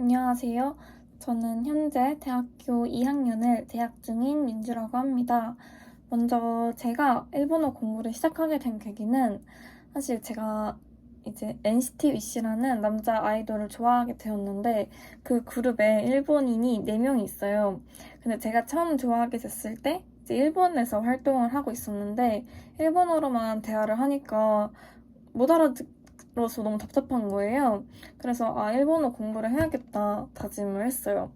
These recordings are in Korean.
안녕하세요. 저는 현재 대학교 2학년을 재학 중인 민주라고 합니다. 먼저 제가 일본어 공부를 시작하게 된 계기는 사실 제가 이제 NCT 위시라는 남자 아이돌을 좋아하게 되었는데 그 그룹에 일본인이 4명이 있어요. 근데 제가 처음 좋아하게 됐을 때 이제 일본에서 활동을 하고 있었는데 일본어로만 대화를 하니까 못 알아들 어서 너무 답답한 거예요. 그래서 아 일본어 공부를 해야겠다 다짐을 했어요.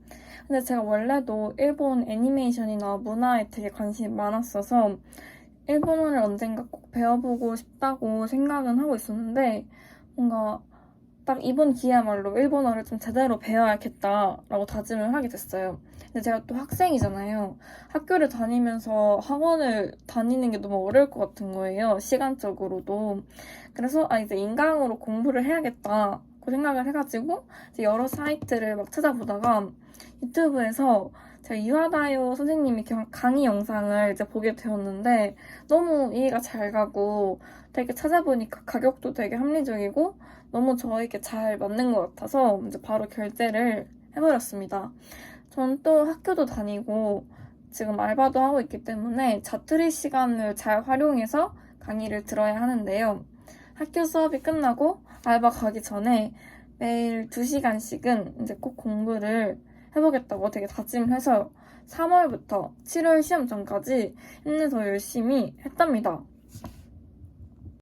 근데 제가 원래도 일본 애니메이션이나 문화에 되게 관심이 많았어서 일본어를 언젠가 꼭 배워보고 싶다고 생각은 하고 있었는데 뭔가 딱 이번 기회야말로 일본어를 좀 제대로 배워야겠다라고 다짐을 하게 됐어요. 근데 제가 또 학생이잖아요. 학교를 다니면서 학원을 다니는 게 너무 어려울 것 같은 거예요. 시간적으로도. 그래서 아 이제 인강으로 공부를 해야겠다 고 생각을 해가지고 여러 사이트를 막 찾아보다가 유튜브에서 제가 유아다요 선생님이 강의 영상을 이제 보게 되었는데 너무 이해가 잘 가고 되게 찾아보니까 가격도 되게 합리적이고 너무 저에게 잘 맞는 것 같아서 이제 바로 결제를 해버렸습니다. 전 또 학교도 다니고 지금 알바도 하고 있기 때문에 자투리 시간을 잘 활용해서 강의를 들어야 하는데요. 학교 수업이 끝나고 알바 가기 전에 매일 2시간씩은 이제 꼭 공부를 해보겠다고 되게 다짐을 해서 3월부터 7월 시험 전까지 힘내서 열심히 했답니다.